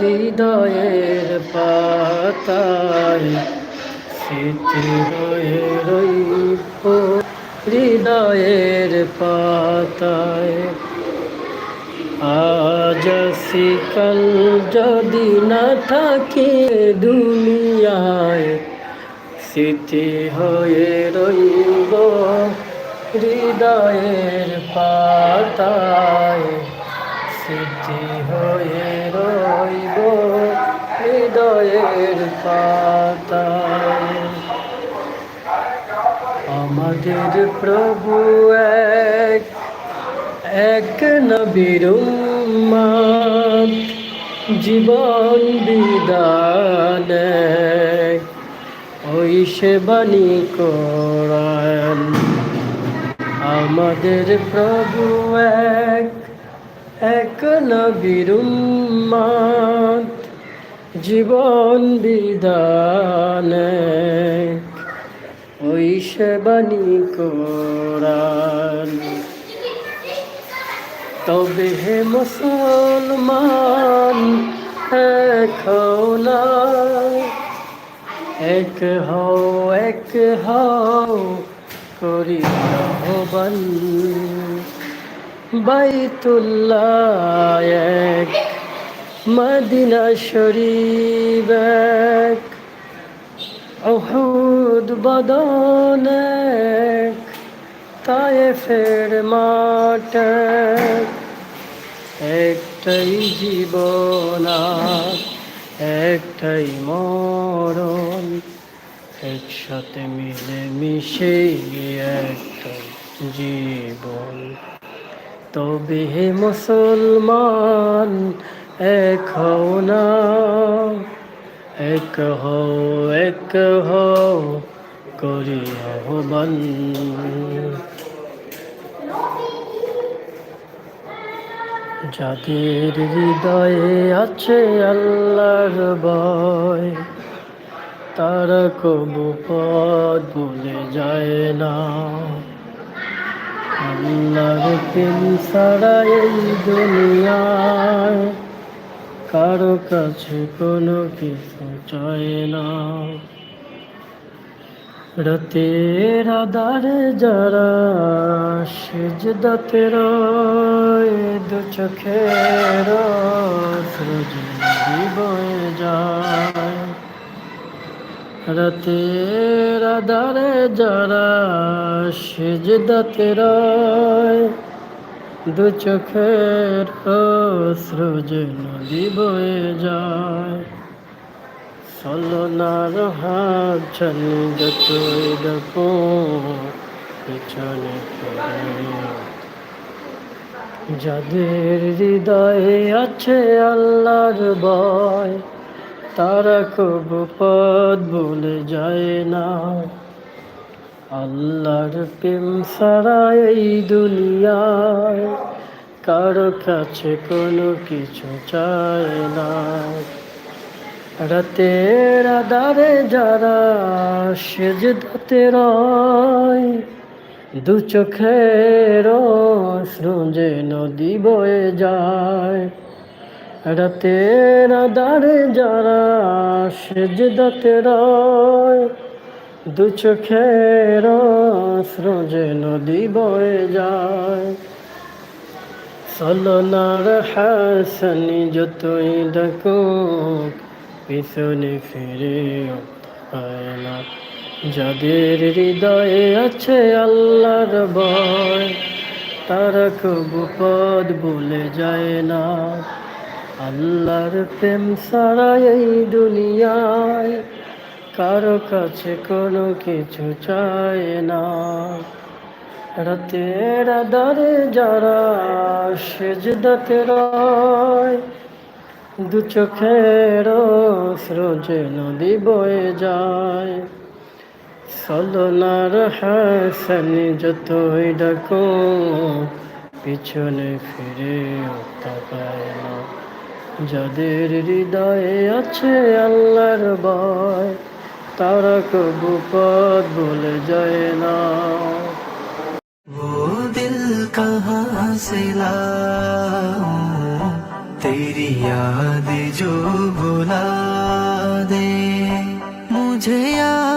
হৃদয়ের পাতায় স্মৃতি হয়ে রইব। হৃদয়ের পাতায় আজ আসি কাল যদি না থাকে দুনিয়ায় স্মৃতি হয়ে রইব। হৃদয়ের পাতায় স্মৃতি হয়ে রইব হৃদয়ের পাতায় আমাদের প্রভু এক এক নবীর জীবন বিদানে ওই সেবানি কোরআন। আমাদের প্রভু এক এক নবীর উম্মত, জীবন বিদানে ওই সেবানি কোরআন। তবে হে মুসলমান এক হও না। এক হও এক হও করি আহ্বান বাইতুল্লাহ এক মদিনা শরীফ এক অহুদ বদন এক তায়েফের মাঠ এক, একটাই জীবন একটাই মরণ একসাথে মিলে মিশে একটাই জীবন। তবে হে মুসলমান, এক হও না। এক হও এক হও করি আহ্বান। যাদের হৃদয়ে আছে আল্লাহর ভয়, তারা কবু পদ ভুলে যায় না। আল্লাহর প্রেম ছাড়া এই দুনিয়ায় কারও কাছে কোনো কিছু চায় না। রাতের আধারে যারা সেজদাতে দু চোখের সৃজি বয়ে যায় রাতের আধারে যারা সেজদাতে রয় দু চোখের সৃজ নদী বয়ে যায় চলনার হাত ছানি যতই দেখো, পিছনে। যাদের হৃদয়ে আছে আল্লাহর ভয় তারা কবু পদ ভুলে যায় না। আল্লাহর প্রেম ছাড়া এই দুনিয়ায় কারও কাছে কোনো কিছু চায় না। রাতের আধারে যারা সেজদাতে রয়, দু চোখের সৃজে নদী বয়ে যায়। রাতের আধারে যারা সেজদাতে রয়, দু চোখের সৃজে নদী বয়ে যায়। সলনার হাসানি যতই ডাকো পিছনে ফিরে না। যাদের হৃদয়ে আছে আল্লাহর ভয়, তারা কবু পদ ভুলে যায় না। আল্লাহর প্রেম ছাড়া এই দুনিয়ায় কারও কাছে কোনো কিছু চায় না। রাতের আধারে যারা সেজদাতে রয়, দু চোখের স্রোজে নদী বয়ে যায়। সলনার হাসানি যতই ডাকো, পিছনে ফিরে তাকায় না। যাদের হৃদয়ে আছে আল্লাহর ভয় তারা কবু পদ বলে যায় না वो दिल कहाँ से लाऊं तेरी याद जो बुला दे मुझे याद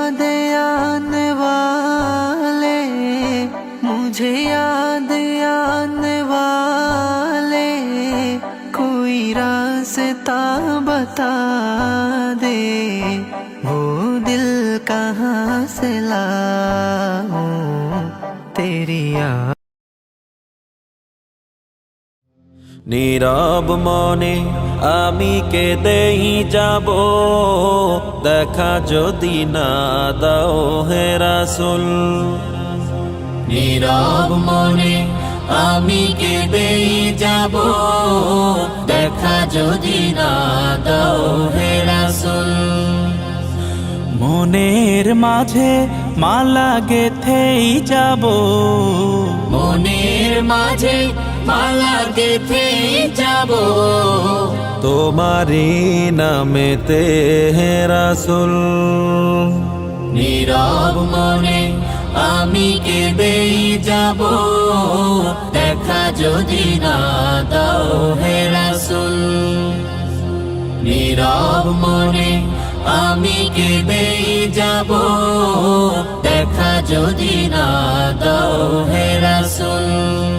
নীরব মনে আমি কেঁদেই যাব। দেখা যদি না দাও হে রাসুল। নীরব মনে আমি কেঁদেই যাব। দেখা যদি না দাও হে রাসুল। মনের মাঝে মালা গেথেই যাব। মনের মাঝে মালা গেথে যাব। তোমারই নামেতে রাসুল। নীরব মনে আমি কেঁদেই যাব। দেখা যদি না দাও হে রাসুল। নীরব মনে আমি কেঁদেই যাব। দেখা যদি না দাও হে রাসুল।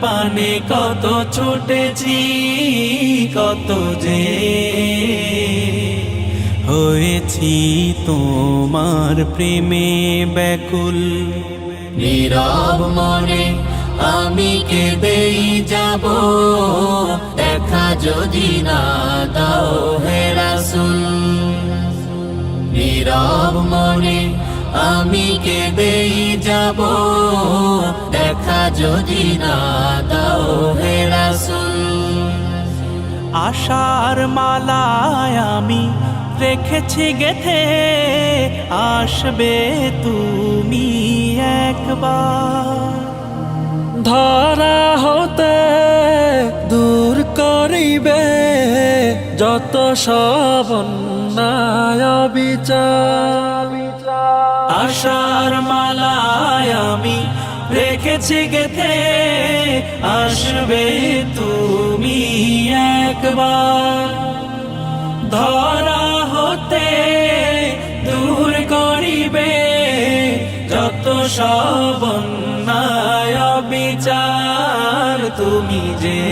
পানে কত ছুটেছি, কত যে হয়েছি তোমার প্রেমে ব্যাকুল। নীরব মনে আমি কেঁদেই যাব, দেখা যদি না দাও হে রাসুল। নীরব মনে আমি কে কেঁদেই যাব? দেখা যদি না দাও হে রাসুল। আশার মালায় আমি রেখেছি গেথে আসবে তুমি একবার। ধরা হতে দূর করিবে যত সব অন্যায় বিচার আশার মালায় আমি রেখেছি গেথে। আসবে তুমি একবার। ধরা হতে দূর করিবে যত সব বিচার তুমি যে।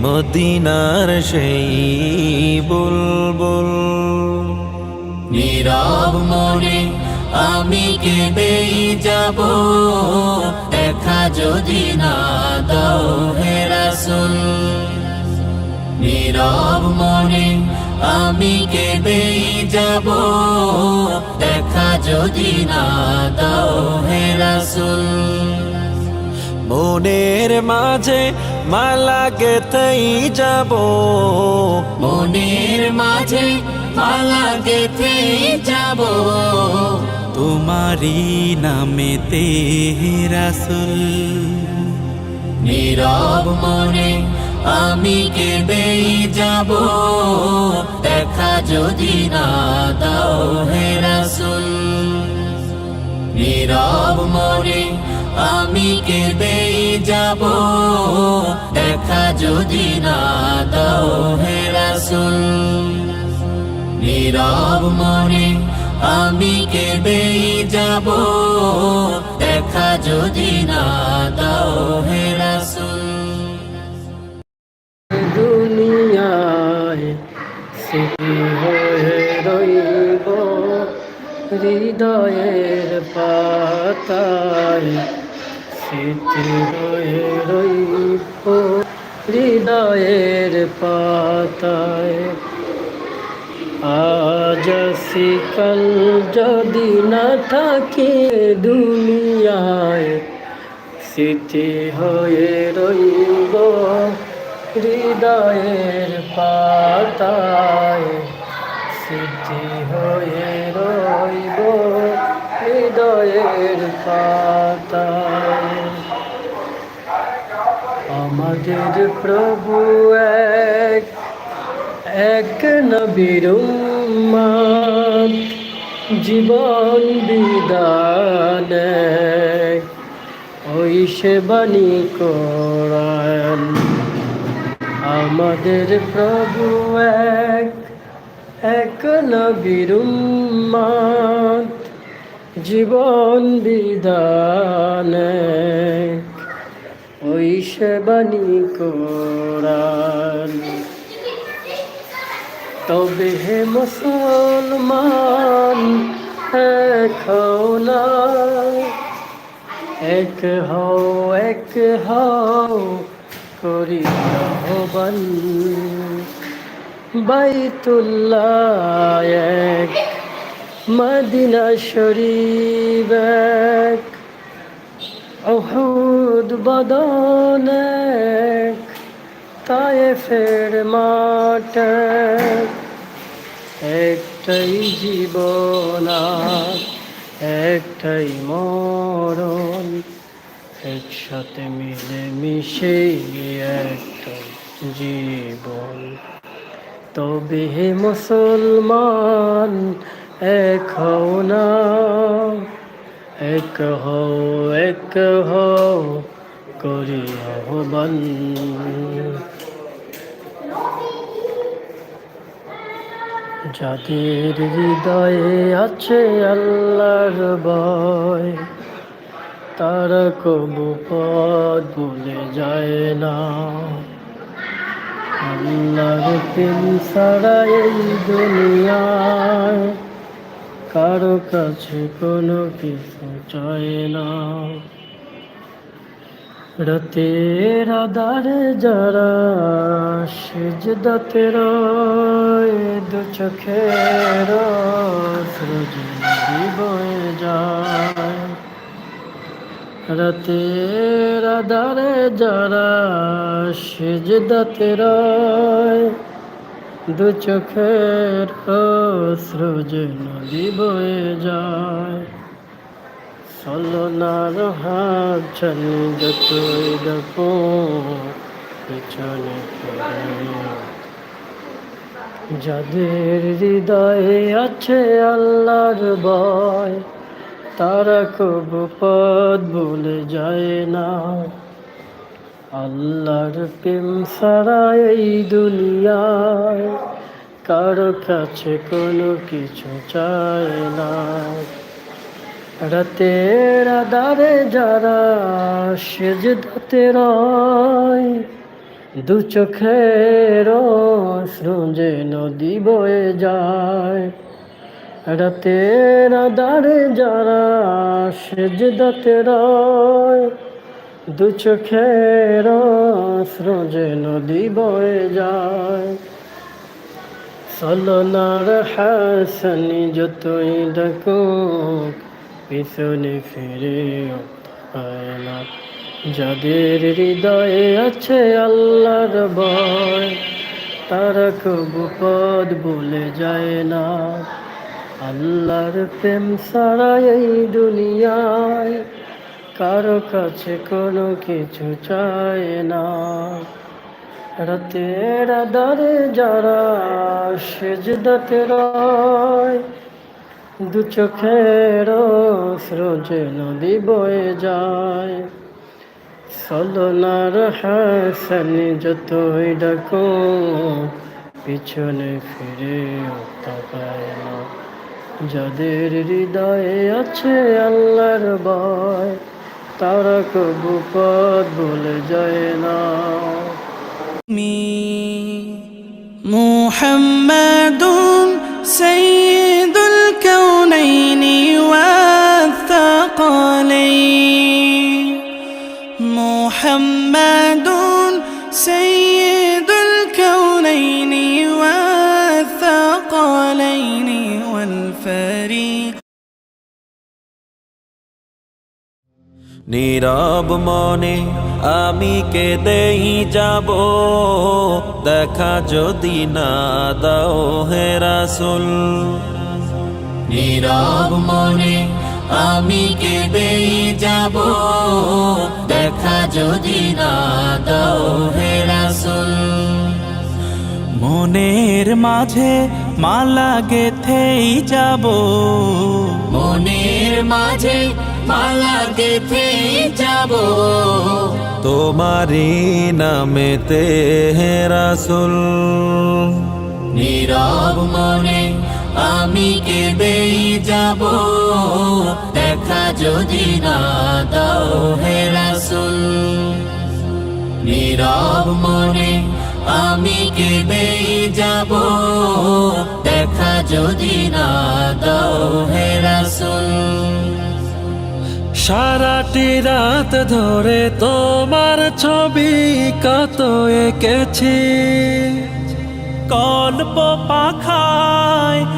মদিনার সেই বুলবুল নীরব মনে আমি কেঁদেই যাব। দেখা যদি না দাও হে রাসুল। নীরব মনে আমি কেঁদেই যাব। দেখা যদি না দাও হে রাসুল। মনের মাঝে মালা গেতেই যাব। মনের মাঝে মালা গেথে যাব। তোমারি নামেতে রাসুল। নীরব মনে আমি কেঁদেই যাব। দেখা যদি না দাও হে রাসুল। নীরব মনে আমি কেঁদেই যাব। দেখা যদি না দাও হে রাসুল। নীরব মনে আমি কেঁদেই যাব? দেখা যদি না দাও হে রাসুল। দুনিয়ায় হৃদয়ের পাতায় হৃদয়ের পাতায় আজ কাল যদি না থাকি দুনিয়ায়, স্মৃতি হয়ে রইব হৃদয়ের পাতায়। স্মৃতি হয়ে রইব হৃদয়ের পাতায়। আমাদের প্রভু এক এক নবীর জীবন বিদান ওই সেবানি কোরআন। আমাদের প্রভু এক এক নবীর জীবন বিদান ওই সেবানি কোরআন। তবে হে মুসলমান এক হও না। এক হও এক হও করি আহ্বান। বাইতুল্লাহ এক মদিনা শরীফ এক অহুদ বদন এক তায়েফের মাঠ এক, একটাই জীবন একটাই মরণ। একসাথে মিলে মিশে একটাই জীবন। তবে হে মুসলমান, এক হও না। এক হও এক হও, করি আহ্বান। যাদের হৃদয়ে আছে আল্লাহর ভয়, তারা কবু পদ ভুলে যায় না। আল্লাহর প্রেম ছাড়া এই দুনিয়ায় কারও কাছে কোনো কিছু চায় না। রাতের আধারে যারা সেজদাতে রয়, দু চোখের সৃজি বয়ে যায়। রাতের আধারে যারা সেজদাতে রয়, দু চোখের সৃজ নদী বয়ে যায়। পেছনে যাদের হৃদয়ে আছে আল্লাহর ভয়, তারা কবু পদ ভুলে যায় না। আল্লাহর প্রেম ছাড়া এই দুনিয়ায় কারও কাছে কোনো কিছু চায় না। রাতের আধারে যারা সেজদাতে রয়, দু চোখের সৃজে নদী বয়ে যায়। রাতের আধারে যারা সেজদাতে রয়, দু চোখের সৃজে নদী বয়ে যায়। সলনার হাসানি যতই ডাকুক পিছনে ফিরে না। যাদের হৃদয়ে আছে আল্লাহর ভয়, তারা কবু পদ বলে যায় না। আল্লাহর প্রেম ছাড়া এই দুনিয়ায় কারও কাছে কোনো কিছু চায় না। রাতের আধারে যারা সেজদাতে রয় দু চোখের স্রোজে নদী বয়ে যায়। সদনার হাসন যতই ডাকো, পিছনে ফিরে যাদের হৃদয়ে আছে আল্লাহর বয় তারা কবু পদ বলে যায় না। মি মুহাম্মাদুন সাইয়্যিদ والثقلين محمد سيد الكونين والثقلين والفريق নীরব মনে আমি কেঁদেই যাব দেখা যদি না দাও হে রাসুল নীরব মনে আমি কেঁদেই যাব। দেখা যদি না দাও হে রাসুল। মনের মাঝে মালা গেথেই যাব। মনের মাঝে মালা গেথে যাব। তোমারি নামেতে হে রাসুল। নীরব মনে আমি কেঁদেই যাব। দেখা যদি না দাও হে রাসুল। নীরব মনে আমি কেঁদেই যাব। দেখা যদি না দাও হে রাসুল। সারাটি রাত ধরে তোমার ছবি কত এঁকেছি। কল্প পাখায়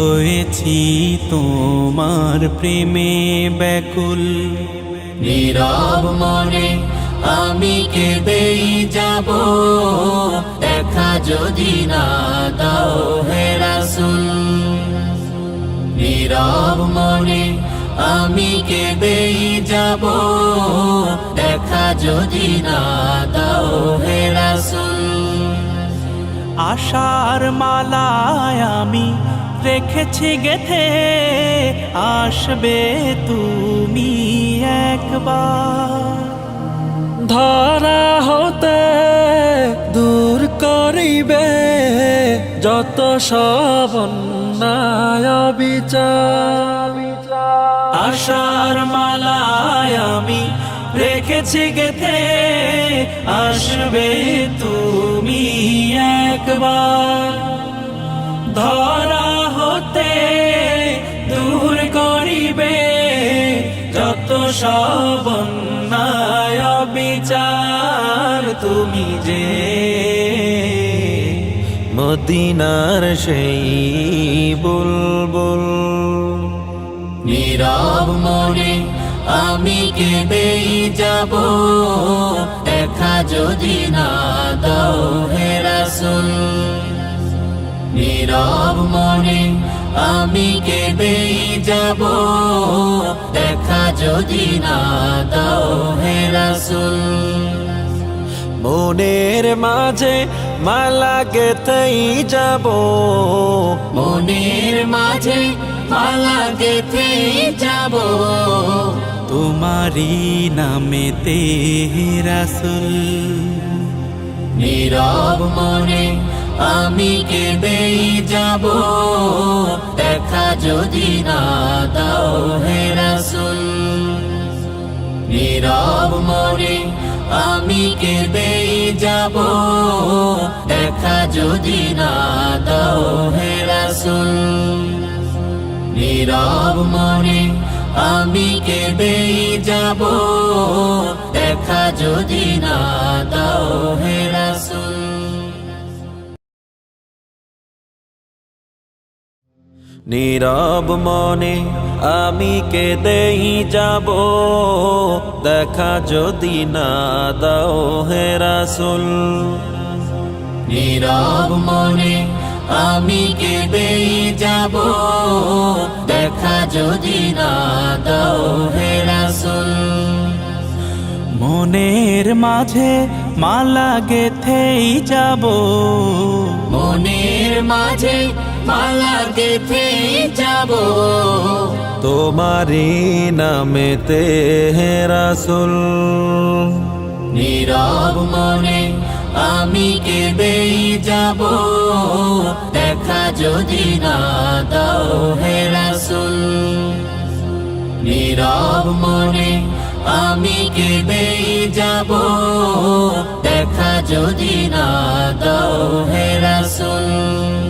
হয়েছি তোমার প্রেমে ব্যাকুল। নীরব মনে আমি কেঁদেই যাব। দেখা যদি না দাও হে রাসুল। নীরব মনে আমি কেঁদেই যাব। দেখা যদি না দাও হে রাসুল। আশার মালায় আমি রেখেছি গেথে, আসবে তুমি একবার। ধরা হতে দূর করিবে, যত সব বিচার আশার মালায় আমি রেখেছি গেথে, আসবে তুমি একবার। ধরা সব বিচার তুমি যে মদিনার সেই বুলবুল। নীরব মনে আমি কেঁদেই যাব, দেখা যদি না দাও হে রাসুল। নীরব মনে আমি কেঁদেই যাব, দেখা যদি না দাও হে রাসুল। মনের মাঝে মালা গেতেই যাব, মনের মাঝে মালা গেথে যাব। তোমারি নামেতে রাসুল। নীরব মনে আমি কেঁদেই যাব। দেখা যদি না দাও হে রাসুল। নীরব মনে আমি কেঁদেই যাব। দেখা যদি না দাও হে রাসুল। নীরব মনে আমি কেঁদেই যাব। দেখা যদি না দাও হে রাসুল। নীরব মনে আমি কেঁদেই যাব। দেখা যদি না দাও হে রাসুল। নীরব মনে আমি কেঁদেই যাব। দেখা যদি না দাও হে রাসুল। মনের মাঝে মালা গেথেই যাব। মনের মাঝে মালা গেথে যাব তোমারি নামেতে রাসুল। নীরব মনে আমি কেঁদেই যাব। দেখা যদি না দাও হে রাসুল। নীরব মনে আমি কেঁদেই যাব। দেখা যদি না দাও হে রাসূল।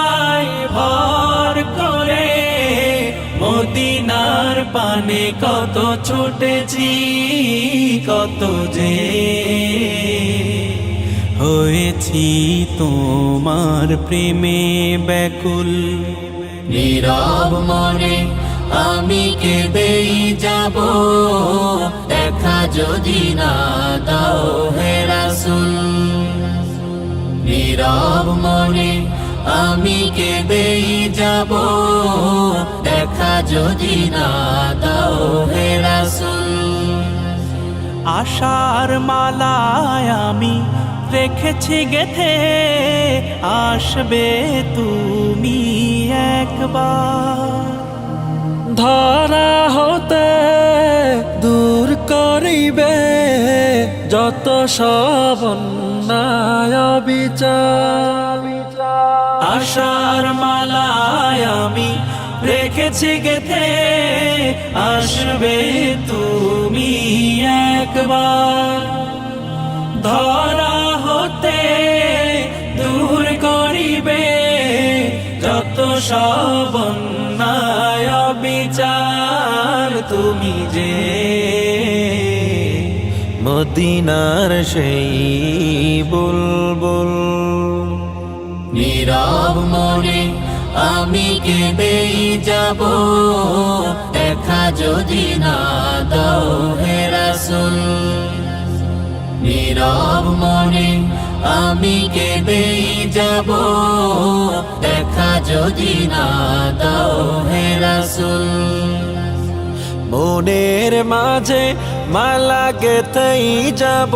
পানে কত ছুটেছি, কত যে হয়েছি তোমার প্রেমে ব্যাকুল। নীরব মনে আমি কেঁদেই যাব, দেখা যদি না দাও হে রাসূল। নীরব মনে আমি কেঁদেই যাব। দেখা যদি না দাও হে রাসূল। আশার মালায় আমি রেখেছি গেথে, আসবে তুমি একবার। ধরা হতে দূর করিবে, যত সব বিচার আশার মালায় আমি রেখেছি গেতে আসবে তুমি একবার। ধরা হতে দূর করিবে যত সব বিচার তুমি যে। মদিনার সেই বুলবুল নীরব মনে আমি কেঁদেই যাব। দেখা যদি না দাও হে রাসূল। নীরব মনে আমি কেঁদেই যাব। দেখা যদি না দাও হে রাসূল। মনের মাঝে মালা গেতেই যাব।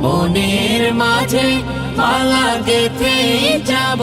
মনের মাঝে মালা গেথে যাব।